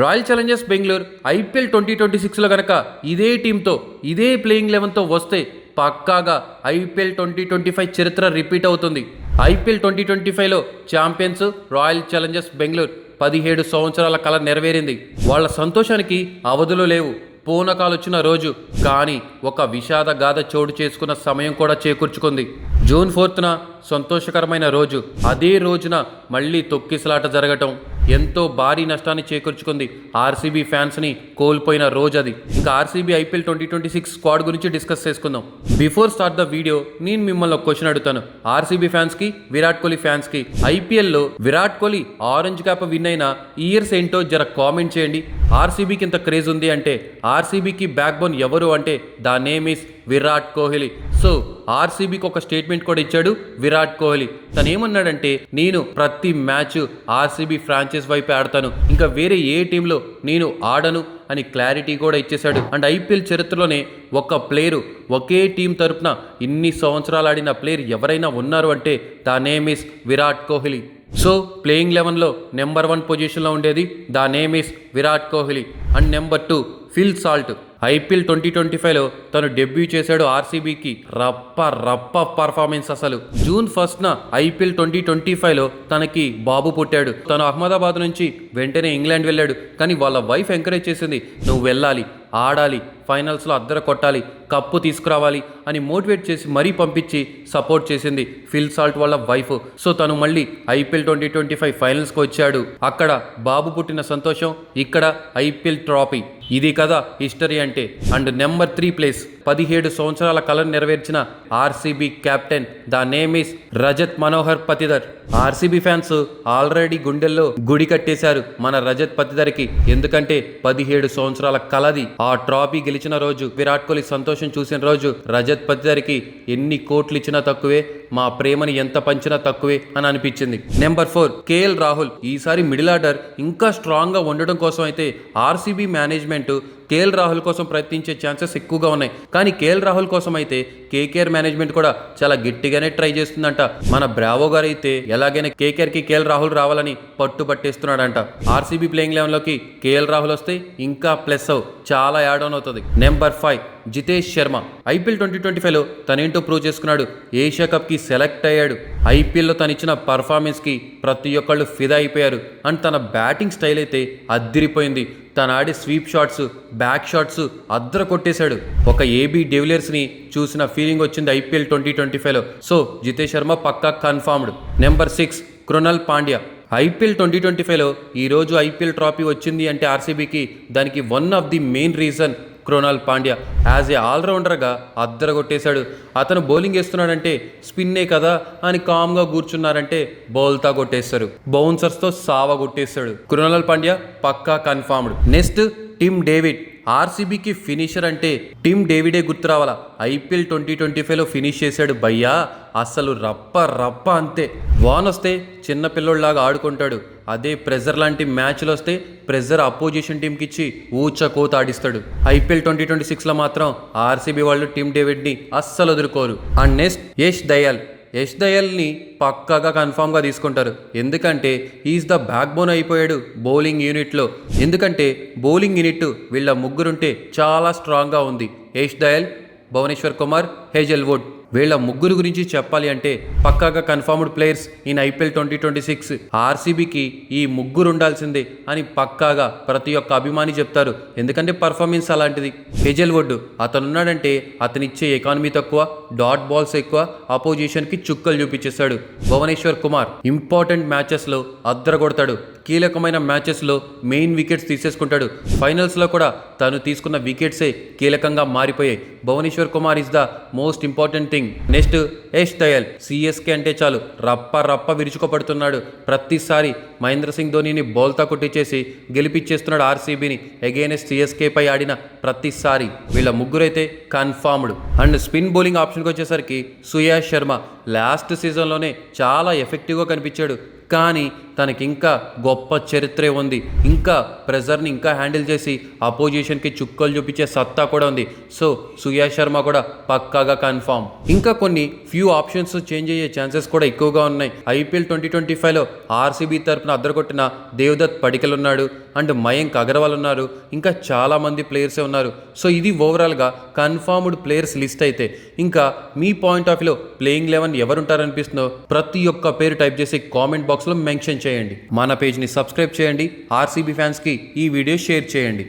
Royal Challengers Bengaluru IPL twenty twenty సిక్స్లో కనుక ఇదే టీంతో ఇదే ప్లేయింగ్ లెవెన్తో వస్తే పక్కాగా ఐపీఎల్ ట్వంటీ ట్వంటీ ఫైవ్ చరిత్ర రిపీట్ అవుతుంది. ఐపీఎల్ ట్వంటీ ట్వంటీ ఫైవ్లో ఛాంపియన్స్ రాయల్ ఛాలెంజర్స్ బెంగళూరు పదిహేడు సంవత్సరాల కల నెరవేరింది. వాళ్ళ సంతోషానికి అవధులు లేవు. పూనకాలొచ్చిన రోజు కానీ ఒక విషాద గాథ చోటు చేసుకున్న సమయం కూడా చేకూర్చుకుంది. జూన్ ఫోర్త్న సంతోషకరమైన రోజు అదే రోజున మళ్ళీ తొక్కిసలాట జరగటం. ఎంతో భారీ నష్టాన్ని చేకూర్చుకుంది ఆర్సీబీ ఫ్యాన్స్ని కోల్పోయిన రోజు అది. ఇంకా RCB IPL twenty twenty six squad గురించి డిస్కస్ చేసుకుందాం. బిఫోర్ స్టార్ట్ ద వీడియో నేను మిమ్మల్ని ఒక క్వశ్చన్ అడుగుతాను. ఆర్సీబీ ఫ్యాన్స్కి విరాట్ కోహ్లీ ఫ్యాన్స్కి ఐపీఎల్లో Virat Kohli orange cap win అయిన ఇయర్స్ ఏంటో జర కామెంట్ చేయండి. ఆర్సీబీకి ఇంత క్రేజ్ ఉంది అంటే ఆర్సీబీకి బ్యాక్ బోన్ ఎవరు అంటే the name is Virat Kohli. So ఆర్సీబీకి ఒక స్టేట్మెంట్ కూడా ఇచ్చాడు విరాట్ కోహ్లీ. తను ఏమన్నాడంటే నేను ప్రతి మ్యాచ్ ఆర్సీబీ ఫ్రాంచైజ్ వైపే ఆడతాను. ఇంకా వేరే ఏ టీంలో నేను ఆడను అని క్లారిటీ కూడా ఇచ్చేశాడు. అండ్ ఐపీఎల్ చరిత్రలోనే ఒక ప్లేయరు ఒకే టీం తరపున ఇన్ని సంవత్సరాలు ఆడిన ప్లేయర్ ఎవరైనా ఉన్నారు అంటే the name is Virat Kohli so playing లెవెన్లో number one పొజిషన్లో ఉండేది the name is Virat Kohli. And number two Phil Salt. IPL twenty twenty ఫైవ్లో తను డెబ్యూ చేశాడు ఆర్సీబీకి. రప్ప రప్ప పర్ఫార్మెన్స్ అసలు. జూన్ ఫస్ట్న ఐపీఎల్ ట్వంటీ ట్వంటీ ఫైవ్లో తనకి బాబు పుట్టాడు. తను అహ్మదాబాద్ నుంచి వెంటనే ఇంగ్లాండ్ వెళ్ళాడు. కానీ వాళ్ళ వైఫ్ ఎంకరేజ్ చేసింది నువ్వు వెళ్ళాలి ఆడాలి ఫైనల్స్లో అద్దర కొట్టాలి కప్పు తీసుకురావాలి అని మోటివేట్ చేసి మరీ పంపించి సపోర్ట్ చేసింది ఫిల్ సాల్ట్ వాళ్ళ వైఫ్. సో తను మళ్ళీ ఐపీఎల్ ట్వంటీ ట్వంటీ ఫైవ్ ఫైనల్స్కి వచ్చాడు. అక్కడ బాబు పుట్టిన సంతోషం ఇక్కడ ఐపీఎల్ ట్రాఫీ. ఇది కదా హిస్టరీ అంటే. అండ్ నెంబర్ త్రీ ప్లేస్ పదిహేడు సంవత్సరాల కలను నెరవేర్చిన RCB captain the name is Rajat Manohar Patidar. RCB fans already గుండెల్లో గుడి కట్టేశారు మన రజత్ పతిదర్కి. ఎందుకంటే పదిహేడు సంవత్సరాల కలది ఆ ట్రాఫీ గెలిచి గెలిచిన రోజు విరాట్ కోహ్లీ సంతోషం చూసిన రోజు రజత్ పతిదర్కి ఎన్ని కోట్లు ఇచ్చినా తక్కువే మా ప్రేమని ఎంత పంచినా తక్కువే అని అనిపించింది. Number four KL Rahul. ఈసారి మిడిల్ ఆర్డర్ ఇంకా స్ట్రాంగ్గా ఉండడం కోసం అయితే ఆర్సీబీ మేనేజ్మెంట్ కేఎల్ రాహుల్ కోసం ప్రయత్నించే ఛాన్సెస్ ఎక్కువగా ఉన్నాయి. కానీ కేఎల్ రాహుల్ కోసం అయితే కేకేఆర్ మేనేజ్మెంట్ కూడా చాలా గట్టిగానే ట్రై చేస్తుందంట. మన బ్రావో గారు అయితే ఎలాగైనా కేకేఆర్కి కేఎల్ రాహుల్ రావాలని పట్టు పట్టేస్తున్నాడంట. ఆర్సీబీ ప్లేయింగ్ లెవెన్లోకి కేఎల్ రాహుల్ వస్తే ఇంకా ప్లస్ అవ్. చాలా యాడ్ ఆన్ అవుతుంది. Number five. Jitesh Sharma. IPL twenty twenty ఫైవ్లో తనేంటో ప్రూవ్ చేసుకున్నాడు. ఏషియా కప్కి సెలెక్ట్ అయ్యాడు. ఐపీఎల్లో తను ఇచ్చిన పర్ఫార్మెన్స్కి ప్రతి ఒక్కళ్ళు ఫిదా అయిపోయారు. అండ్ తన బ్యాటింగ్ స్టైల్ అయితే అద్దిరిపోయింది. తనాడే స్వీప్ షాట్స్ బ్యాక్ షాట్స్ అద్దర కొట్టేశాడు. ఒక ఏబీ డెవిలియర్స్ని చూసిన ఫీలింగ్ వచ్చింది ఐపీఎల్ ట్వంటీ ట్వంటీ ఫైవ్లో. సో జితేష్ శర్మ పక్కా confirmed number six Krunal Pandya. IPL twenty twenty ఫైవ్లో ఈరోజు ఐపీఎల్ ట్రాఫీ వచ్చింది అంటే ఆర్సీబీకి దానికి one of the main reason Krunal Pandya as a ఆల్రౌండర్గా అద్దర కొట్టేశాడు అతను బౌలింగ్ వేస్తున్నాడంటే స్పిన్నే కదా అని కామ్గా కూర్చున్నారంటే బౌల్తా కొట్టేస్తారు. బౌన్సర్స్తో సావ కొట్టేస్తాడు. క్రోనాల్ పాండ్యా పక్కా కన్ఫర్మ్డ్ నెక్స్ట్ టిమ్ డేవిడ్. ఆర్సీబీకి ఫినిషర్ అంటే టిమ్ డేవిడే గుర్తు రావాలా? ఐపీఎల్ ట్వంటీ ట్వంటీ ఫైవ్లో ఫినిష్ చేశాడు భయ్యా. అసలు రప్ప రప్ప అంతే. వాన్ వస్తే చిన్న పిల్లోళ్ళలాగా ఆడుకుంటాడు. అదే ప్రెజర్ లాంటి మ్యాచ్లు వస్తే ప్రెజర్ అపోజిషన్ టీంకి ఇచ్చి ఊచ కోత ఆడిస్తాడు. ఐపీఎల్ ట్వంటీ ట్వంటీ సిక్స్లో మాత్రం ఆర్సీబీ వాళ్ళు టీమ్ డేవిడ్ని అస్సలు వదులుకోరు. And next Yash Dayal. Yash దయాల్ని పక్కాగా కన్ఫామ్గా తీసుకుంటారు. ఎందుకంటే ఈజ్ ద బ్యాక్ బోన్ అయిపోయాడు బౌలింగ్ యూనిట్లో. ఎందుకంటే బౌలింగ్ యూనిట్ వీళ్ళ ముగ్గురుంటే చాలా స్ట్రాంగ్గా ఉంది. యష్ దయాల్ భువనేశ్వర్ కుమార్ హేజల్వుడ్ వీళ్ళ ముగ్గురు గురించి చెప్పాలి అంటే పక్కాగా confirmed players in IPL twenty twenty six ఆర్సీబీకి ఈ ముగ్గురు ఉండాల్సిందే అని పక్కాగా ప్రతి ఒక్క అభిమాని చెప్తారు. ఎందుకంటే పర్ఫార్మెన్స్ అలాంటిది. హెజల్వుడ్ అతనున్నాడంటే అతనిచ్చే ఎకానమీ తక్కువ డాట్ బాల్స్ ఎక్కువ అపోజిషన్కి చుక్కలు చూపించేస్తాడు భువనేశ్వర్ కుమార్ ఇంపార్టెంట్ మ్యాచెస్లో అద్దర కొడతాడు కీలకమైన మ్యాచెస్లో మెయిన్ వికెట్స్ తీసేసుకుంటాడు. ఫైనల్స్లో కూడా తను తీసుకున్న వికెట్సే కీలకంగా మారిపోయాయి. Bhuvneshwar Kumar is the most important thing. Next yes Dayal. CSK అంటే చాలు. రప్ప రప్ప విరుచుకోపడుతున్నాడు. ప్రతిసారి మహేంద్ర సింగ్ ధోనిని బోల్తా కొట్టించేసి గెలిపించేస్తున్నాడు ఆర్సీబీని. అగైనెస్ట్ సిఎస్కే పై ఆడిన ప్రతిసారి వీళ్ళ ముగ్గురైతే కన్ఫర్మ్డ్ అండ్ స్పిన్ బౌలింగ్ ఆప్షన్కి వచ్చేసరికి సుయాష్ శర్మ లాస్ట్ సీజన్లోనే చాలా ఎఫెక్టివ్గా కనిపించాడు. కానీ తనకి ఇంకా గొప్ప చరిత్రే ఉంది. ఇంకా ప్రెజర్ని ఇంకా హ్యాండిల్ చేసి అపోజిషన్కి చుక్కలు చూపించే సత్తా కూడా ఉంది. సో సుయాష్ శర్మ కూడా పక్కాగా కన్ఫామ్. ఇంకా కొన్ని ఫ్యూ ఆప్షన్స్ చేంజ్ అయ్యే ఛాన్సెస్ కూడా ఎక్కువగా ఉన్నాయి. ఐపీఎల్ ట్వంటీ ట్వంటీ ఫైవ్లో ఆర్సీబీ తరపున అద్దరగొట్టిన దేవదత్ పడికల్ ఉన్నాడు అండ్ మయంక్ అగర్వాల్ ఉన్నారు. ఇంకా చాలామంది ప్లేయర్సే ఉన్నారు. సో ఇది ఓవరాల్గా కన్ఫర్మ్డ్ ప్లేయర్స్ లిస్ట్ అయితే. ఇంకా మీ పాయింట్ ఆఫ్ వ్యూలో ప్లేయింగ్ లెవెన్ ఎవరుంటారనిపిస్తుందో ప్రతి ఒక్క పేరు టైప్ చేసి కామెంట్ బాక్స్లో మెన్షన్ చేయండి. మన పేజ్ని సబ్స్క్రైబ్ చేయండి. ఆర్సీబీ ఫ్యాన్స్కి ఈ వీడియో షేర్ చేయండి.